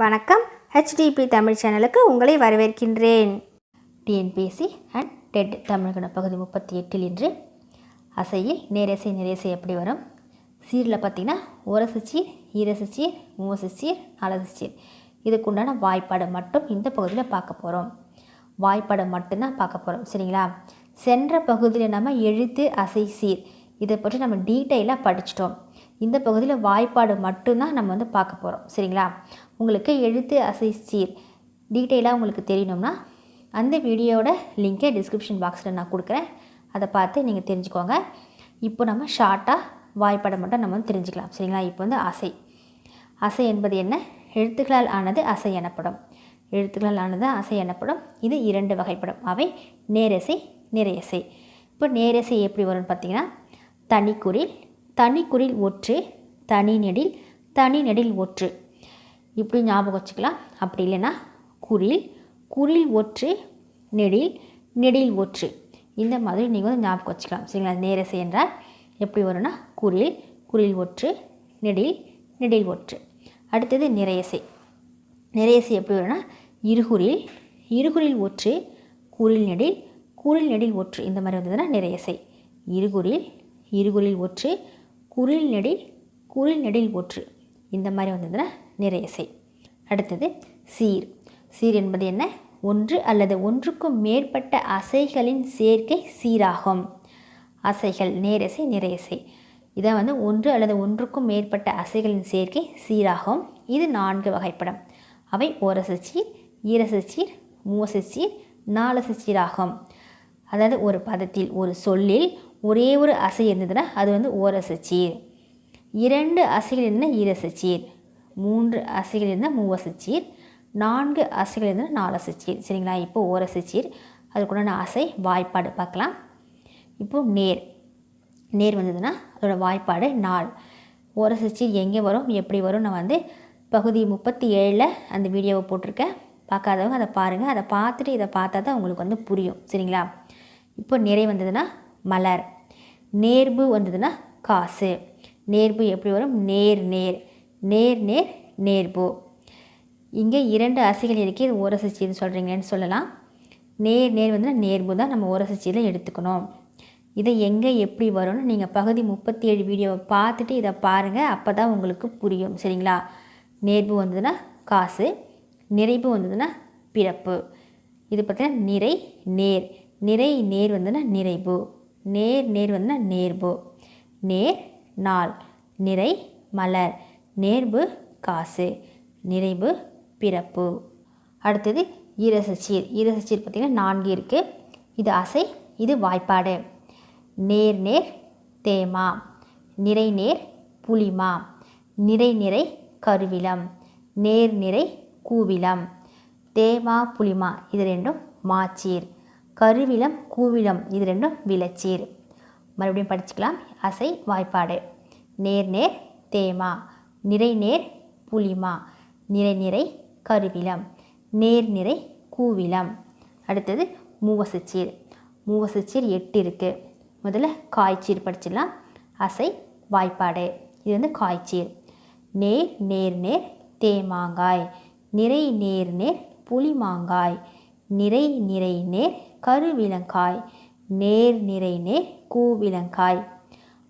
வணக்கம். ஹெச்டிபி தமிழ் சேனலுக்கு உங்களை வரவேற்கின்றேன். டிஎன்பிஎஸ்சி அண்ட் டெட் தமிழ்கண பகுதி முப்பத்தி எட்டில் இன்று அசையில் நேரசை நிறைசை எப்படி வரும்? சீரில் பார்த்தீங்கன்னா ஓரசு சீர் ஈரசு சீர் மூவசு சீர் நாலசு சீர். இதுக்குண்டான வாய்ப்பாடு மட்டும் இந்த பகுதியில் பார்க்க போகிறோம் வாய்ப்பாடு மட்டும்தான் பார்க்க போகிறோம் சரிங்களா? சென்ற பகுதியில் நம்ம எழுத்து அசை சீர். இதை பற்றி நம்ம டீட்டெயிலாக படிச்சிட்டோம். இந்த பகுதியில் வாய்ப்பாடு மட்டும்தான் நம்ம வந்து பார்க்க போகிறோம் சரிங்களா? உங்களுக்கு எழுத்து அசை சீர் டீட்டெயிலாக உங்களுக்கு தெரியணும்னா அந்த வீடியோவோட லிங்கை டிஸ்கிரிப்ஷன் பாக்ஸில் நான் கொடுக்குறேன். அதை பார்த்து நீங்கள் தெரிஞ்சுக்கோங்க. இப்போ நம்ம ஷார்ட்டாக வாய்ப்படம் மட்டும் நம்ம வந்து தெரிஞ்சுக்கலாம். சரிங்களா? இப்போ வந்து அசை. அசை என்பது என்ன? எழுத்துக்களால் ஆனது அசை எனப்படும். எழுத்துக்களால் ஆனது அசை எனப்படும். இது இரண்டு வகைப்படும். அவை நேரசை நிறையசை. இப்போ நேரசை எப்படி வரும்னு பார்த்தீங்கன்னா தனிக்குறில் தனிக்குறில் ஒற்று தனி நெடில் தனி நெடில் ஒற்று. இப்படி ஞாபகம் வச்சுக்கலாம். அப்படி இல்லைன்னா குரில் குரில் ஒற்று நெடில் நெடில் ஒற்று. இந்த மாதிரி நீங்கள் வந்து ஞாபகம் வச்சுக்கலாம். சரிங்களா? நேரசை என்றால் எப்படி வரும்னா குரில் குரில் ஒற்று நெடில் நெடில் ஒற்று. அடுத்தது நிறையசை. நிறையசை எப்படி வரும்னா இருகுரில் இருகுறில் ஒற்று குரில் நெடில் குரில் நெடில் ஒற்று. இந்த மாதிரி வந்ததுன்னா நிறையசை. இருகுறில் இருகுறில் ஒற்று குரில் நெடில் குரில் நெடில் ஒற்று. இந்த மாதிரி வந்ததுன்னா நிறையசை அடுத்தது சீர். சீர் என்பது என்ன? ஒன்று அல்லது ஒன்றுக்கும் மேற்பட்ட அசைகளின் சேர்க்கை சீராகும். அசைகள் நேரசை நிறையசை இதை வந்து ஒன்று அல்லது ஒன்றுக்கும் மேற்பட்ட அசைகளின் சேர்க்கை சீராகும். இது நான்கு வகைப்படம். அவை ஓரசு சீர் ஈரசு சீர் மூவசு சீர் நாலசு சீராகும். அதாவது ஒரு பதத்தில் ஒரு சொல்லில் ஒரே ஒரு அசை இருந்ததுன்னா அது வந்து ஓரசு சீர். இரண்டு அசைகள் என்ன? ஈரசு சீர். மூன்று அசைகள் இருந்தால் மூவசு சீர் நான்கு அசைகள் இருந்தால் நாலு சீர் சரிங்களா? இப்போ ஓரசு சீர் அதுக்குண்டான அசை வாய்ப்பாடு பார்க்கலாம். இப்போது நேர். நேர் வந்ததுன்னா அதோடய வாய்ப்பாடு நாள். ஓரசு சீர் எங்கே வரும் எப்படி வரும்? நான் வந்து பகுதி முப்பத்தி ஏழில் அந்த வீடியோவை போட்டிருக்கேன். பார்க்காதவங்க அதை பாருங்கள் அதை பார்த்துட்டு இதை பார்த்தா தான் உங்களுக்கு வந்து புரியும். சரிங்களா? இப்போ நிறை வந்ததுன்னா மலர். நேர்பு வந்ததுன்னா காசு. நேர்பு எப்படி வரும்? நேர் நேர். நேர் நேர் நேர்பு. இங்கே இரண்டு அசைகள் இருக்குது இது ஓரசச்சின்னு சொல்கிறீங்கன்னு சொல்லலாம். நேர் நேர் வந்து நேர்பு தான் நம்ம ஓரசச்சியில் எடுத்துக்கணும். இதை எங்கே எப்படி வரும்னு நீங்கள் பகுதி முப்பத்தி ஏழு வீடியோவை பார்த்துட்டு இதை பாருங்கள் அப்போ தான் உங்களுக்கு புரியும் சரிங்களா? நேர்பு வந்ததுன்னா காசு நிறைவு வந்ததுன்னா பிறப்பு. இது பார்த்தீங்கன்னா நிறை நேர். நிறை நேர் வந்ததுன்னா நிறைவு நேர் நேர் வந்ததுன்னா நேர்பு. நேர் நாள். நிறை மலர். நேர்வு காசு நிறைவு பிறப்பு. அடுத்தது ஈரசச்சீர் ஈரசச்சீர் பார்த்திங்கன்னா நான்கு இருக்குது இது அசை இது வாய்ப்பாடு. நேர் நேர் தேமா. நிறை நேர் புளிமா. நிறை நிறை கருவிலம் நேர் நிறை கூவிலம் தேமா புளிமா இது ரெண்டும் மாச்சீர். கருவிலம் கூவிலம் இது ரெண்டும் விளச்சீர். மறுபடியும் படிச்சுக்கலாம். அசை வாய்ப்பாடு. நேர் நேர் தேமா. நிறைநேர் புலிமா. புளிமா நிறை நிறை கருவிலம் நேர் நிறை கூவிலம் அடுத்தது மூவசச்சீர் மூவசச்சீர் எட்டு இருக்குது முதல்ல காய்ச்சீர் படிச்சிடலாம். அசை வாய்ப்பாடு. இது வந்து காய்ச்சீர் நேர் நேர் நேர் தேமாங்காய். நிறை நேர் நேர் புளிமாங்காய் நிறை நிறை நேர் கருவிலங்காய் நேர் நிறை நேர் கூவிலங்காய்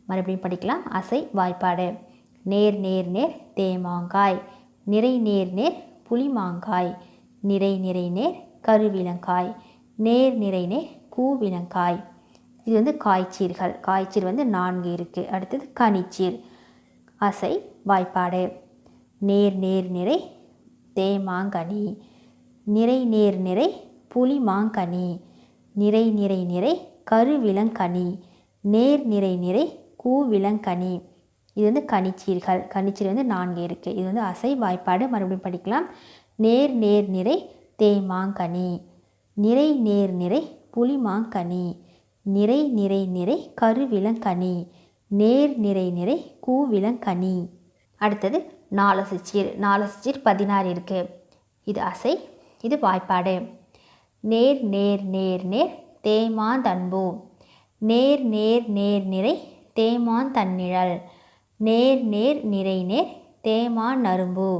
மறுபடியும் படிக்கலாம். அசை வாய்ப்பாடு. நேர் நேர் நேர் தேமாங்காய். நிறை நேர் நேர் புளிமாங்காய் நிறை நிறை நேர் கருவிலங்காய். நேர் நிறை நேர் கூவிலங்காய். இது வந்து காய்ச்சீர்கள். காய்ச்சீர் வந்து நான்கு இருக்குது அடுத்தது கனிச்சீர். அசை வாய்ப்பாடு. நேர் நேர் நிறை தேமாங்கனி. நிறை நேர் நிறை புளிமாங்கனி நிறை நிறை நிறை கருவிலங்கனி. நேர் நிறை நிறை கூவிலங்கனி. இது வந்து கனிச்சீர்கள் கனிச்சீர் வந்து நான்கு இருக்குது இது வந்து அசை வாய்ப்பாடு. மறுபடியும் படிக்கலாம். நேர் நேர் நிறை தேமாங்கனி நிறை நேர் நிறை புலிமாங்கனி நிறை நிறை நிறை கருவிலங்கனி நேர் நிறை நிறை கூவிலங்கனி அடுத்தது நாலசிச்சீர் நாலசிச்சீர் பதினாறு இருக்குது இது அசை இது வாய்ப்பாடு. நேர் நேர் நேர் நேர் தேமாந்தன்பு நேர் நேர் நேர் நிறை தேமாந்தன்னிழல் நேர் நேர் நிறை நேர் தேமா நரும்பு.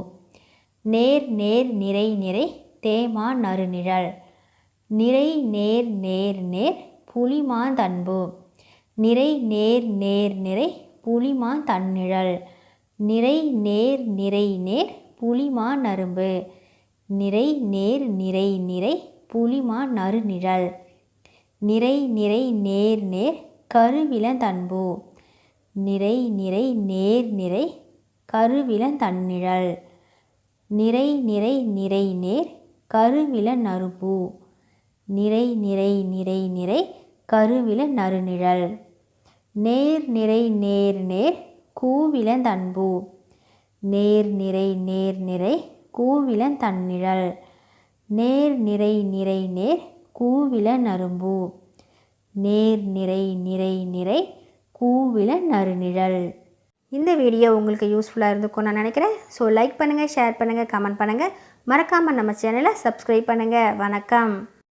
நேர் நேர் நிறை நிறை தேமா நறுநிழல். நிறை நேர் நேர் நேர் புலிமான் தன்பு நிறை நேர் நேர் நிறை புலிமான் தன்னிழல் நிறை நேர் நிறை நேர் புலிமா நரும்பு நிறை நேர் நிறை நிறை புலிமா நறுநிழல் நிறை நிறை நேர் நேர் கருவிலந்தன்பு நிறை நிறை நேர் நிறை கருவிலந்தன்னிழல் நிறை நிறை நிறை நேர் கருவில நறுபூ. நிறை நிறை நிறை நிறை கருவில நறுநிழல். நேர் நிறை நேர் நேர் கூவிலந்தன்பு நேர் நிறை நேர் நிறை கூவிலந்தன்னிழல் நேர் நிறை நிறை நேர் கூவில நரும்பு நேர் நிறை நிறை நிறை கூவில நறுநிழல். இந்த வீடியோ உங்களுக்கு யூஸ்ஃபுல்லாக இருந்துக்கும் நான் நினைக்கிறேன். ஸோ லைக் பண்ணுங்கள் ஷேர் பண்ணுங்கள் கமெண்ட் பண்ணுங்கள் மறக்காமல் நம்ம சேனலை சப்ஸ்கிரைப் பண்ணுங்கள் வணக்கம்.